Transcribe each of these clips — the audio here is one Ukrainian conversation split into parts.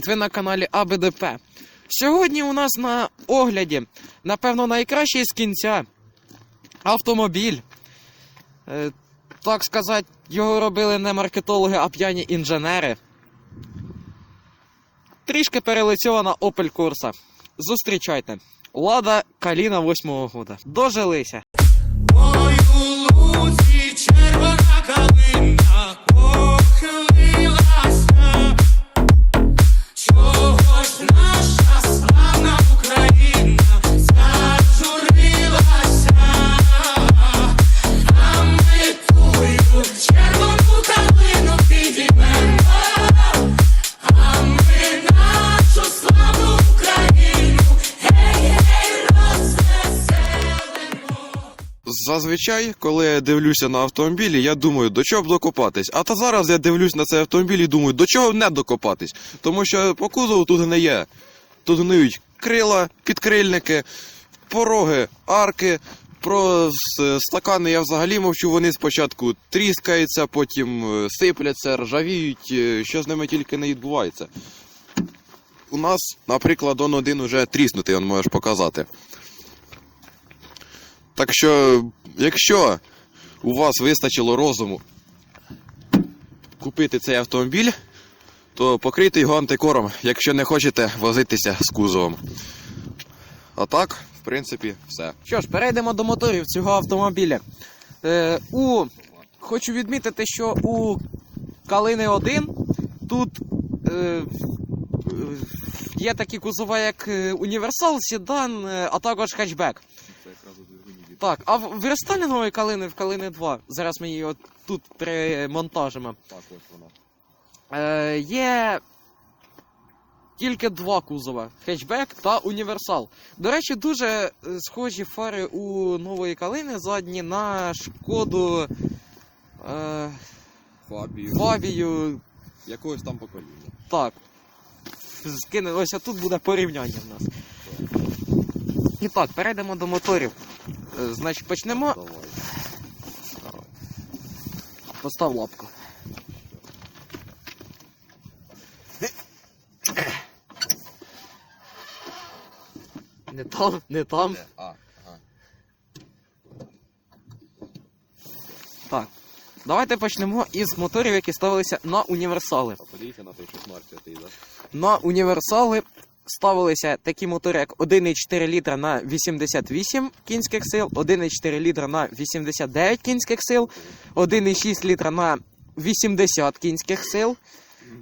привіт! Ви на каналі АБДП. Сьогодні у нас на огляді, напевно, найкращий з кінця автомобіль. Е, так сказати, його робили не маркетологи, а п'яні інженери. Трішки перелицьована Opel Corsa. Зустрічайте. Лада Каліна 8-го года. Дожилися. Ой, у лузі Зазвичай, коли я дивлюся на автомобілі, я думаю, до чого б докопатись. А та зараз я дивлюсь на цей автомобіль і думаю, до чого не докопатись. Тому що по кузову тут гниє. Тут гниють крила, підкрильники, пороги, арки. Про стакани я взагалі мовчу, вони спочатку тріскаються, потім е, сипляться, ржавіють, е, що з ними тільки не відбувається. У нас, наприклад, он один уже тріснутий, он можеш показати. Так що, якщо у вас вистачило розуму купити цей автомобіль, то покрийте його антикором, якщо не хочете возитися з кузовом. А так, в принципі, все. Що ж, перейдемо до моторів цього автомобіля. Е, у... Хочу відмітити, що у Калини 1 тут е, є такі кузова, як універсал, седан, а також хетчбек. Так, а в в рестайлінгової калини в Калини 2, зараз ми її от тут примонтажимо. Так, ось вона. Е, є тільки два кузова: хетчбек та універсал. До речі, дуже е, схожі фари у нової калини задні на шкоду е, Фабію. Фабію. Якогось там покоління. Так. Скине, ось тут буде порівняння в нас. І так, перейдемо до моторів. Е, Значить, почнемо. Давай. Постав лапку. Не там, не там. Де? А, ага. Так. Давайте почнемо із моторів, які ставилися на універсали. А подивіться на той 16-й, да? На універсали ставилися такі мотори, як 1,4 літра на 88 кінських сил, 1,4 літра на 89 кінських сил, 1,6 літра на 80 кінських сил,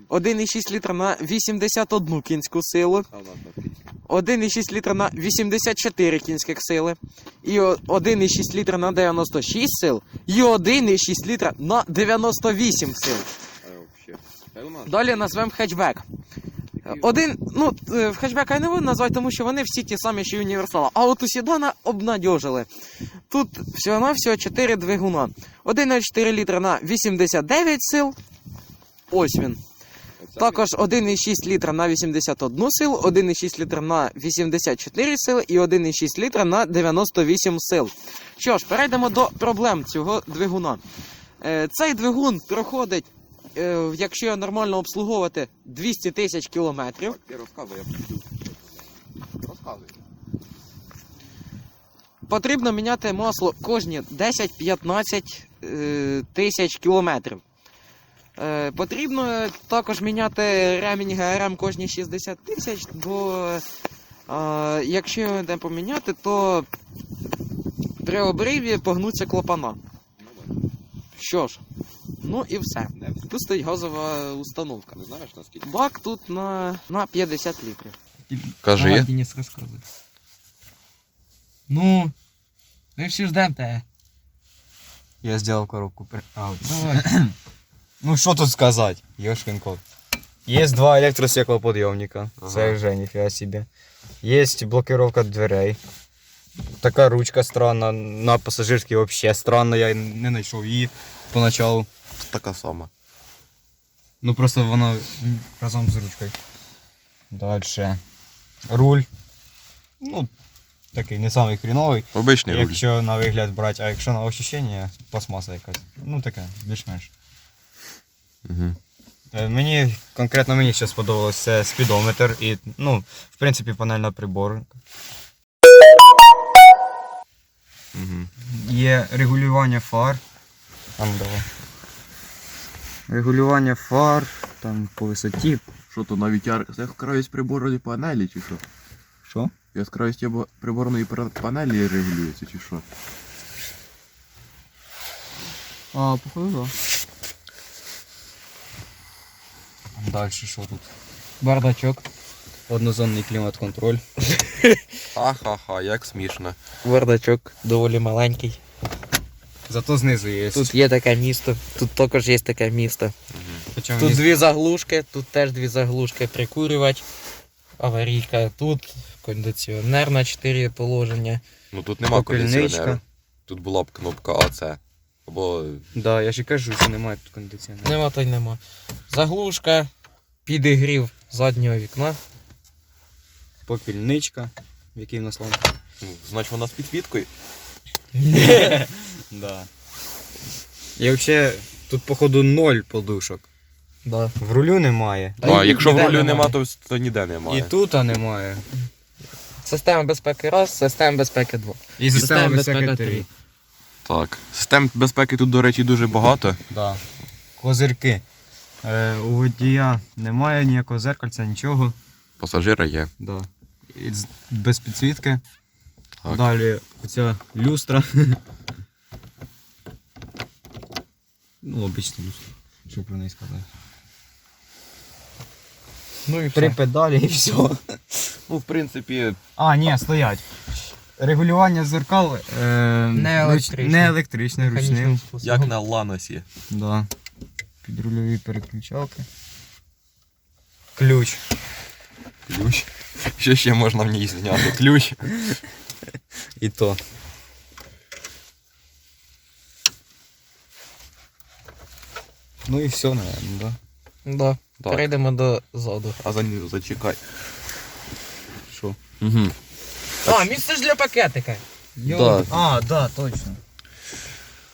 1,6 літра на 81 кінську силу, А в нас на 1,6 літра на 84 кінських сили, і о- 1,6 літра на 96 сил, і 1,6 літра на 98 сил. У нас Далі назвемо хетчбек. Один, ну, е, в хетчбека я не буду назвати, тому що вони всі ті самі, що універсала. А от у Сідана обнадьожили. Тут всього-навсього 4 двигуна. 1,4 літра на 89 сил. Ось він. Також 1,6 літра на 81 сил, 1,6 літра на 84 сили і 1,6 літра на 98 сил. Що ж, перейдемо до проблем цього двигуна. Е, Цей двигун проходить, е, якщо його нормально обслуговувати, 200 тисяч кілометрів. Так, ти розказуй, я піду. Розказуй. Потрібно міняти масло кожні 10-15 е, тисяч кілометрів. Е, потрібно також міняти ремінь ГРМ кожні 60 тисяч, бо е, якщо його не поміняти, то при обриві погнуться клапана. Ну. Що ж, ну і все. Не, все. Тут стоїть газова установка. не знаєш наскільки? Бак тут на, на 50 літрів. Кажи. Давай, Денис, рассказывай. Ну, мы все ждем тебя. Я сделал коробку. при- А, вот. Давай. Ну что тут сказать, ёшкин кот. Есть два электростеклоподъемника. Це вже нифига себе. Есть блокировка дверей. Така ручка странна. На пасажирській вообще странно, я не знайшов її поначалу. Така сама. Ну просто вона разом з ручкою. Далі. Руль. Ну, такий не самий хріновий. Обичний руль. Якщо на вигляд брати, а якщо на ощущення, пластмаса якась. Ну таке, більш-менш. Угу. Мені конкретно мені ще сподобалось спідометр і, ну, в принципі, панельна прибор. Угу. Є регулювання фар. Там давай. Регулювання фар, там по висоті. Що то навіть яскравість приборної панелі чи що? Що? Яскравість приборної панелі регулюється чи що? А, походу, да. Далі що тут? Бардачок. Однозонний клімат-контроль. Ха-ха-ха, як смішно. Бардачок доволі маленький. Зато знизу є. Тут є таке місто, тут також є таке місто. Причому Тут дві заглушки, тут теж дві заглушки прикурювач, аварійка, тут кондиціонер на 4 положення. Ну тут нема Попільничка. кондиціонера. Тут була б кнопка АЦ. Або Да, я ж і кажу, що немає тут кондиціонера. Нема то й нема. Заглушка, підігрів заднього вікна. Попільничка, в якій в нас лампа. ну, значить вона з підсвіткою. Да. І взагалі тут, походу, ноль подушок. Да. В рулю немає. Та а й якщо в ніде рулю нема, немає. то, то ніде немає. І тут немає. Система безпеки раз, система безпеки два. І Система система безпеки безпеки три. 3. Так. Систем безпеки тут, до речі, дуже багато. Да. Козирки. Е, у водія немає ніякого зеркальця, нічого. Пасажира є. Да. І з- без підсвітки. Так. Далі оця люстра. ну, обична люстра. Що про неї сказати? Ну і Три педалі і все. Ну, в принципі, А, ні, стоять. Регулювання зеркал е, Не руч- електричне. не електричне, ручним. Як на ланосі. Да. Підрульові переключалки. Ключ. Ключ. Що ще можна в ній зняти? Ключ. І то. Ну і все, наверное, да? Да. Так. Перейдемо до заду. А за ним зачекай. Що? Угу. А, місце ж для пакетика. Да. А, да, точно.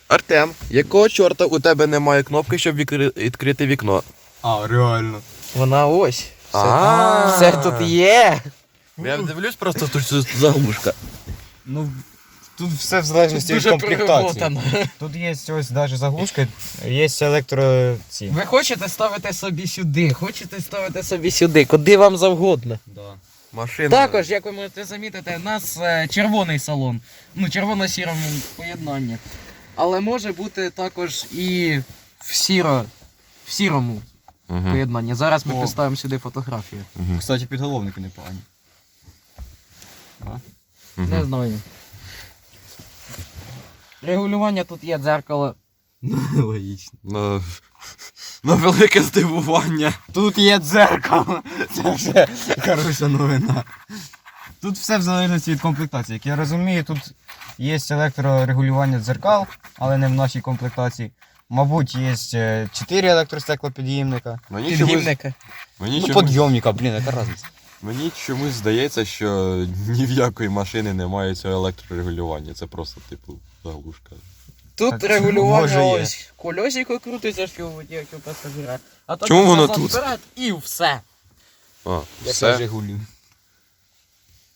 Артем, якого чорта у тебе немає кнопки, щоб відкри- відкрити вікно? А, реально. Вона ось. Все, А. все тут є. Я дивлюсь просто тут заглушка. Ну, тут все в залежності від комплектації. Тут є ось навіть заглушки, є електро ці. Ви хочете ставити собі сюди, хочете ставити собі сюди, куди вам завгодно. Да. Машина. Також, як ви можете замітити, у нас е, червоний салон. Ну, червоно-сірому поєднанні. Але може бути також і в сіро. В сірому Угу. поєднанні. Зараз ми О. поставимо сюди фотографію. Кстати, підголовники непогані. Не знаю. Регулювання тут є дзеркало. Логічно. На... На велике здивування. Тут є дзеркало. Це вже хороша новина. Тут все в залежності від комплектації. Як я розумію, тут є електрорегулювання дзеркал, але не в нашій комплектації. Мабуть, є 4 електростеклопід'ємника. Мені чомусь, Підгімника. мені, Ну, чомусь, підйомника, блін, яка різниця. Мені чомусь здається, що ні в якої машини немає цього електрорегулювання. Це просто, типу, заглушка. Тут Так, регулювання може є. ось колесико крутиться, що у водія, як у пасажира. А так Чому воно назад тут? вперед І все. А, все. Жигулі.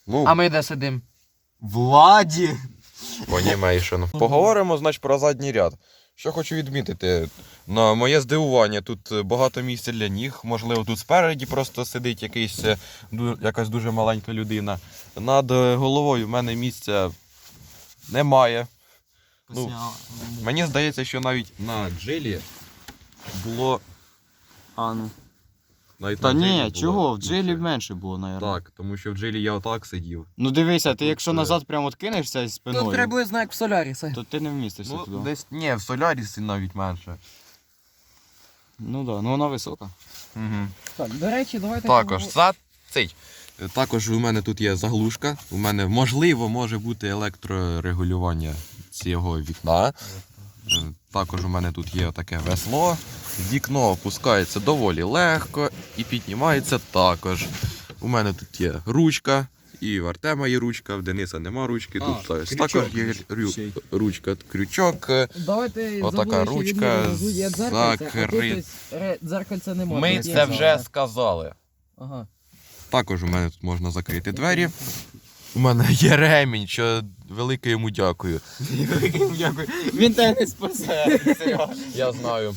Ну, А ми де сидимо? Владі! Понімейшн. Поговоримо, значить, про задній ряд. Що хочу відмітити, на моє здивування, тут багато місця для ніг. Можливо, тут спереді просто сидить якийсь, е, якась дуже маленька людина. Над е, головою в мене місця немає. Ну, Мені здається, що навіть на джилі було. А, ну. Навіть Та на джилі ні, було чого? В джилі менше було, мабуть. Так, тому що в джилі я отак сидів. Ну дивися, ти Тут, якщо е, назад прямо откинешся спиною, Тут приблизно як в Солярісі. то ти не вмістишся Ну, туди. десь ні, в Солярісі навіть менше. Ну так, да, ну вона висока. Угу. Так, до речі, давайте. Також за цей. Також у мене тут є заглушка. У мене можливо може бути електрорегулювання цього вікна. Е, Також у мене тут є таке весло. Вікно опускається доволі легко і піднімається також. У мене тут є ручка, і в Артема є ручка, в Дениса нема ручки. А, тут крючок також є рю- ручка, крючок. Давайте Отака забули, що ручка, відмінно є дзеркальце, а тут закрит- ось ре- дзеркальця немає. Ми це вже сказали. Ага. Також у мене тут можна закрити двері. У мене є ремінь, що велике йому дякую. Дякую. Він тебе не спасе. Я знаю.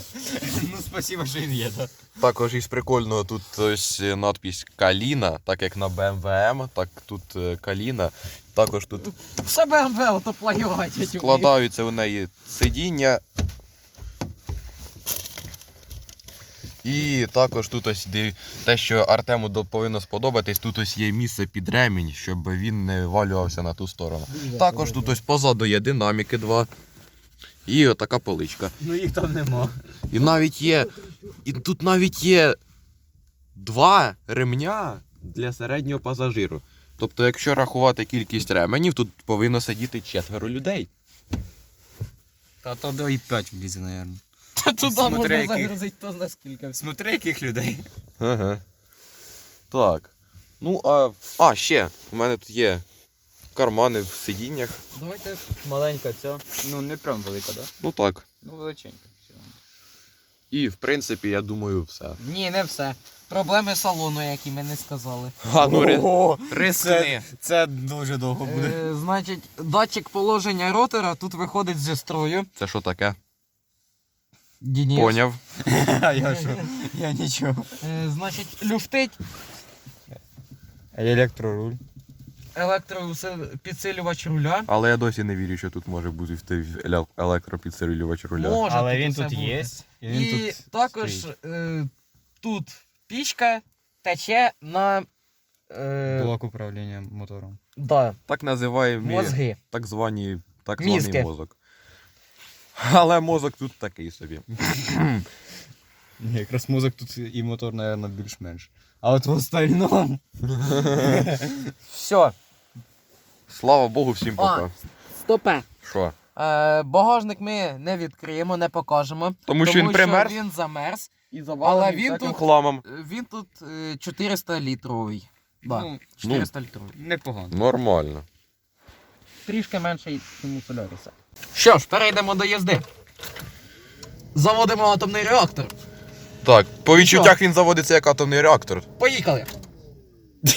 Ну, спасибо, що він є, так. Також із прикольного тут ось надпись Каліна, так як на БМВМ, так тут е, Каліна. Також тут Все БМВ, то плаювати. складаються у неї сидіння. І також тут ось де- те, що Артему повинно сподобатись, тут ось є місце під ремінь, щоб він не валювався на ту сторону. Також тут ось позаду є динаміки два. І отака поличка. Ну їх там нема. І навіть є. І тут навіть є два ремня для середнього пасажиру. Тобто, якщо рахувати кількість ременів, тут повинно сидіти четверо людей. Та то до і 5 влізе, мабуть. Та туди Смотри, можна яких. загрузити то на скільки. Смотри, яких людей. Ага. Так. Ну, а. А, ще. У мене тут є кармани в сидіннях. Давайте Маленька ця. Ну, не прям велика, так? Ну так. Ну, величенька. І в принципі, я думаю, все. Ні, не все. Проблеми салону, які ми не сказали. А ну ри... Ого, рискни. Це дуже довго буде. Е, значить, датчик положення ротора тут виходить зі строю. Це що таке? Дінєс. Поняв. А я що? Я нічого. Е, значить, люфтить електроруль. електропідсилювач руля. Але я досі не вірю, що тут може бути в той еле- електропідсилювач руля. Може, Але він усе тут є. І він І тут також стоїть. е, тут пічка тече на е, блок управління мотором. да, Так називаємо мозги. так звані так Мізки. званий мозок. Але мозок тут такий собі. Якраз мозок тут і мотор, мабуть, більш-менш. А от в остальному. Все, Слава Богу, всім пока. стопе. Що? Е, багажник ми не відкриємо, не покажемо. Тому що він примерз він замерз. і Але він тут- хламом. Е, Він тут е, 400 літровий. Да, Ну, 400 літровий. непогано. Нормально. Трішки менший, ніж у Соляріса. Що ж, перейдемо до їзди. Заводимо атомний реактор. Так, по відчуттях він заводиться як атомний реактор. Поїхали.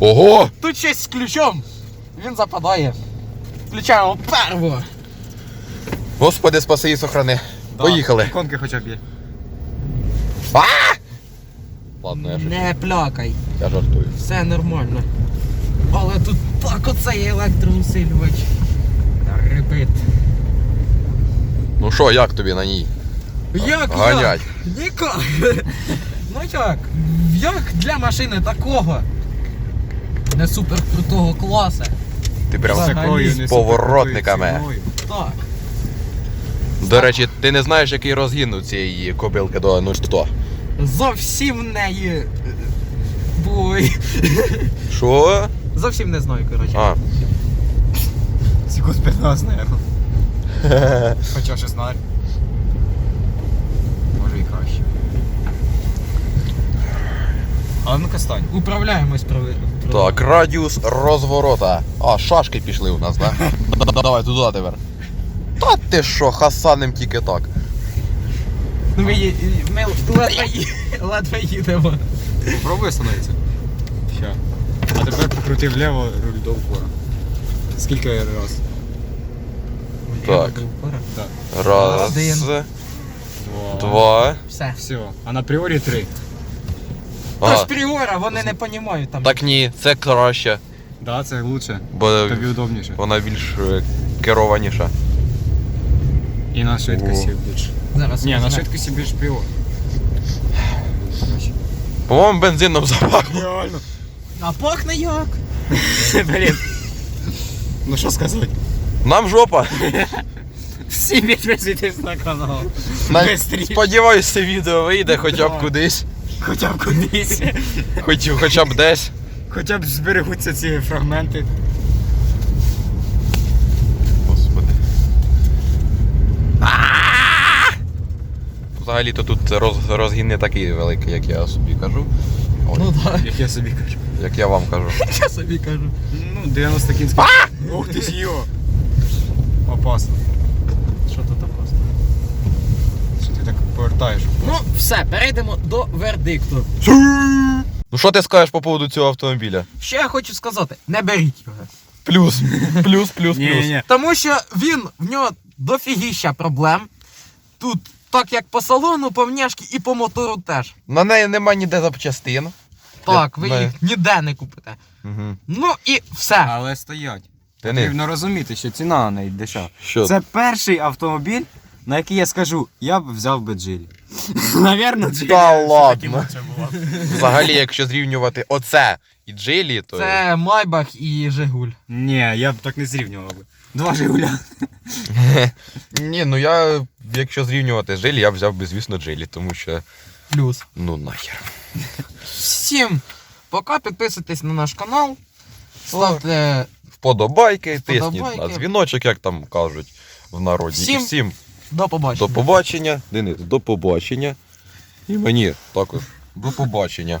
Ого! Тут щось з ключом. Він западає. Включаємо перву. Господи, спаси і сохрани. Поїхали. Іконки хоча б є. Ладно, я, шучу. Не плякай. я жартую. Все нормально. Але тут так оцей електроусилювач. Репит. Ну що, як тобі на ній? Як Ганять. як? Ніяк. ну як? Як для машини такого? Не супер крутого класу. Ти прям з поворотниками. Так. До речі, ти не знаєш, який розгін у цієї кобилки до 0-100? Зовсім в неї. Бой. Що? Зовсім не знаю, коротше. А, Секунд 15, наверное. Хоча 16. Може і краще. А ну-ка стань. Управляємось прави. так, радіус розворота. А, шашки пішли у нас, да? Да- Давай туди тепер. Та ти що, хасаним тільки так. Ну, Ми, є- ми ледве, ї- ледве їдемо. Попробуй остановитися. Ща. Тепер покрути вліво руль до упора. Скільки раз? Так. Так. Раз, Один. Два. два. Все. Все. А на пріорі три. Тож А, пріора, вони не понімають там. так ні, це краще, Да, це лучше. бо Тобі удобніше. вона більш е, керованіша. І на швидкості більше. Зараз. Ні, на швидкості більш пріор. По-моєму, бензином запахло. Реально. А пахне як? Блін. Ну що сказати? Нам жопа. Всі підписуйтесь на канал. На... Бистріше. Сподіваюсь, це відео вийде хоча б Да. кудись. Хоча б кудись. Хоч, хоча б десь. Хоча б зберегуться ці фрагменти. Господи. Взагалі-то тут роз, розгін не такий великий, як я собі кажу. Ну так, Як я собі кажу. Як я вам кажу. я собі кажу. Ну, 90 кінських. Ух ти ж йо! Опасно. Що тут опасно? Що ти так повертаєш? Ну, все, перейдемо до вердикту. Ну що ти скажеш по поводу цього автомобіля? Що я хочу сказати, не беріть його. Плюс. Плюс, плюс, плюс. Тому що він в нього дофігіща проблем. Тут так як по салону, по внешки і по мотору теж. На неї нема ніде запчастин. Так, ви їх ніде не купите. Угу. Ну і все. Але стоять. Потрібно розуміти, що ціна на неї дешева. Що? Це перший автомобіль, на який я скажу, я б взяв би джилі. Навірно, джилі. Та ладно. Взагалі, якщо зрівнювати оце і Джилі, то. Це Майбах і Жигуль. Ні, я б так не зрівнював би. Два Жигуля. Ні, ну я, якщо зрівнювати Джилі, я б взяв би, звісно, Джилі, тому що. Плюс. Ну нахер. Всім пока, підписуйтесь на наш канал. Ставте Вподобайки, тисніть на дзвіночок, як там кажуть в народі. Всім І всім до побачення. до побачення. Денис, до побачення. І мені також. До побачення.